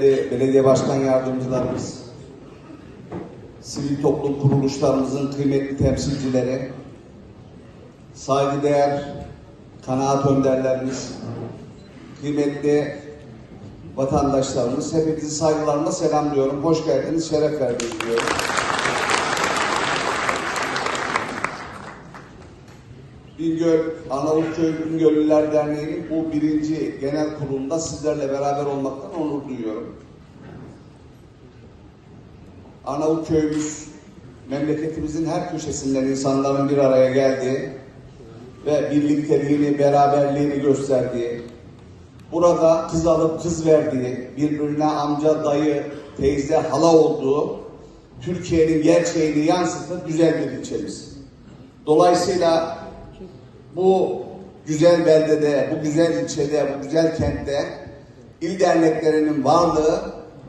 değerli belediye başkan yardımcılarımız, sivil toplum kuruluşlarımızın kıymetli temsilcileri, saygıdeğer kanaat önderlerimiz, kıymetli vatandaşlarımız, hepinizi saygılarımla selamlıyorum. Hoş geldiniz, şeref verdiniz diyorum. Bingöl, Arnavutköy Bingöllüler Derneği'nin bu birinci genel kurulunda sizlerle beraber olmaktan onur duyuyorum. Arnavutköy'ümüz memleketimizin her köşesinden insanların bir araya geldiği ve birlikteliğini, beraberliğini gösterdiği, burada kız alıp kız verdiği, birbirine amca, dayı, teyze, hala olduğu Türkiye'nin gerçeğini yansıtan güzel bir ilçemiz. Dolayısıyla bu güzel beldede, bu güzel ilçede, bu güzel kentte il derneklerinin varlığı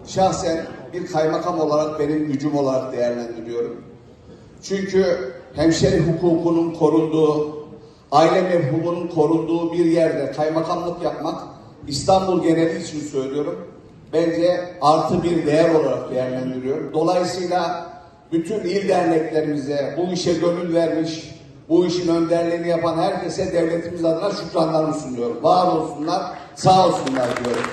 şahsen bir kaymakam olarak benim gücüm olarak değerlendiriyorum. Çünkü hemşeri hukukunun korunduğu, aile mefhumunun korunduğu bir yerde kaymakamlık yapmak İstanbul geneli için söylüyorum. Bence artı bir değer olarak değerlendiriyorum. Dolayısıyla bütün il derneklerimize bu işe gönül vermiş, bu işin önderliğini yapan herkese devletimiz adına şükranlarımı sunuyorum. Var olsunlar, sağ olsunlar diyorum.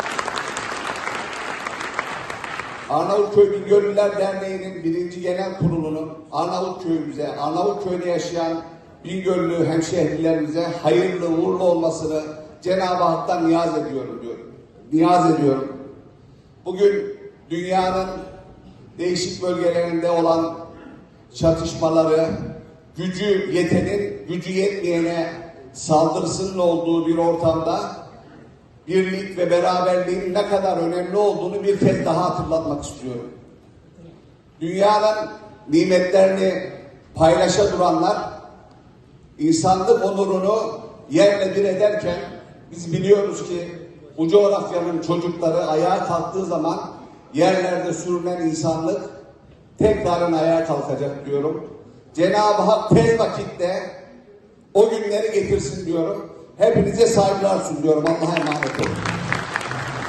Arnavutköy Bingöllüler Derneği'nin birinci genel kurulunun Arnavutköy'ümüze, Arnavutköy'de yaşayan Bingöllü hemşehrilerimize hayırlı uğurlu olmasını Cenab-ı Hak'tan niyaz ediyorum diyorum. Niyaz ediyorum. Bugün dünyanın değişik bölgelerinde olan çatışmaları, gücü yetenin, gücü yetmeyene saldırısının olduğu bir ortamda birlik ve beraberliğin ne kadar önemli olduğunu bir kez daha hatırlatmak istiyorum. Dünyanın nimetlerini paylaşa duranlar insanlık onurunu yerle bir ederken biz biliyoruz ki bu coğrafyanın çocukları ayağa kalktığı zaman yerlerde sürünen insanlık tekrarın ayağa kalkacak diyorum. Cenab-ı Hak tez vakitte o günleri getirsin diyorum. Hepinize saygılar sunuyorum. Allah'a emanet olun.